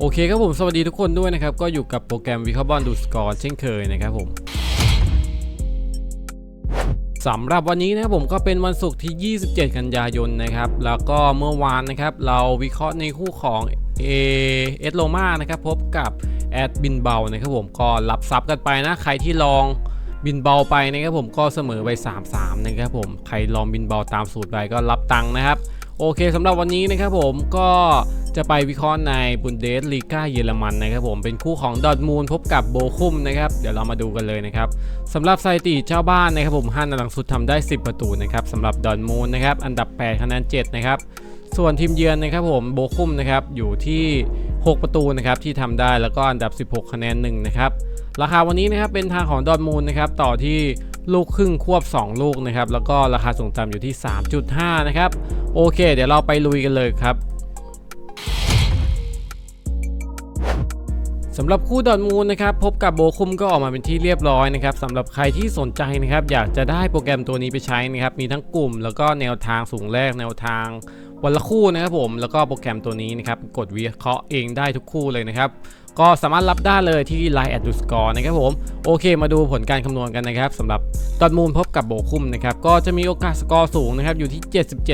โอเคครับผมสวัสดีทุกคนด้วยนะครับ ก็อยู่กับโปรแกรมวิเคราะห์บอลดูสกอร์เช่นเคยนะครับผมสำหรับวันนี้นะครับผมก็เป็นวันศุกร์ที่ 27 กันยายนนะครับ แล้วก็เมื่อวานนะครับ เราวิเคราะห์ในคู่ของเอเอสโลมานะครับพบกับแอดบินเบานะครับผมก็รับซับกันไปนะ ใครที่ลองบินเบาไปนะครับผมก็เสมอไป 3-3 นะครับผมใครลองบินเบาตามสูตรไปก็รับตังค์นะครับ โอเคสำหรับวันนี้นะครับผมก็ จะไปวิเคราะห์ในบุนเดสลีกาเยอรมันนะครับผมเป็นคู่ของดอทมูลพบกับโบคุมนะครับเดี๋ยวเรามาดูกันเลยนะครับสำหรับสถิติเจ้าบ้านนะครับผม5นัดหลังสุดทำได้ 10 ประตูนะครับสำหรับดอทมูลนะครับอันดับ8คะแนน7นะครับส่วนทีมเยือนนะครับผมโบคุมนะครับอยู่ที่ 6 ประตูนะครับที่ทำได้แล้วก็อันดับ 16 คะแนน1นะครับราคาวันนี้นะครับเป็นทางของดอทมูลนะครับต่อที่ลูกครึ่งควบ 2 ลูกนะครับแล้วก็ราคาส่งต่ำอยู่ที่ 3.5 นะครับโอเค เดี๋ยวเราไปลุยกันเลยครับ สำหรับคู่ดอร์ทมูลนะครับพบกับโบคุมก็ออกมาเป็นที่เรียบร้อยนะครับสำหรับใครที่สนใจนะครับอยากจะได้โปรแกรมตัวนี้ไปใช้นะครับมีทั้งกลุ่ม แล้วก็แนวทางสูงแรกแนวทางวันละคู่นะครับผมแล้วก็โปรแกรมตัวนี้นะครับกดวิเคราะห์เองได้ทุกคู่เลยนะครับก็สามารถรับได้เลยที่ Line แอดดูสกอร์นะครับผมโอเค มาดูผลการคำนวณกันนะครับสำหรับดอร์ทมูลพบกับโบคุมนะครับก็จะมีโอกาสสกอร์สูงนะครับอยู่ที่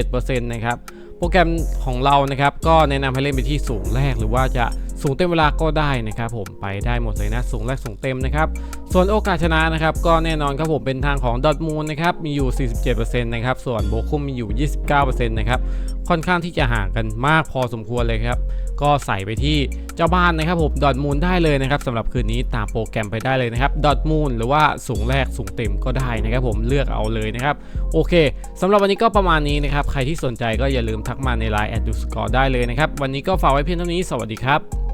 77%นะครับโปรแกรมของเรานะครับก็แนะนำให้เล่นไปที่สูงแรกหรือว่าจะ สูงเต็มเวลาก็ได้นะครับผมไปได้หมดเลยนะสูงแรกสูงเต็มนะครับส่วนโอกาสชนะนะครับก็แน่นอนครับผมเป็นทางของดอทมูลนะครับมีอยู่ 47%นะครับส่วนโบคุมมีอยู่ 29%นะครับค่อนข้างที่จะห่างกันมากพอสมควรเลยครับก็ใส่ไปที่เจ้าบ้านนะครับผมดอทมูลได้เลยนะครับสำหรับคืนนี้ตามโปรแกรมไปได้เลยนะครับดอทมูลหรือว่าสูงแรกสูงเต็มก็ได้นะครับผมเลือกเอาเลยนะครับโอเคสำหรับวันนี้ก็ประมาณนี้นะครับใครที่สนใจก็อย่าลืมทักมาในไลน์แอดดูสกอร์ได้เลยนะครับวันนี้ก็ฝากไว้เพียงเท่านี้สวัสดีครับ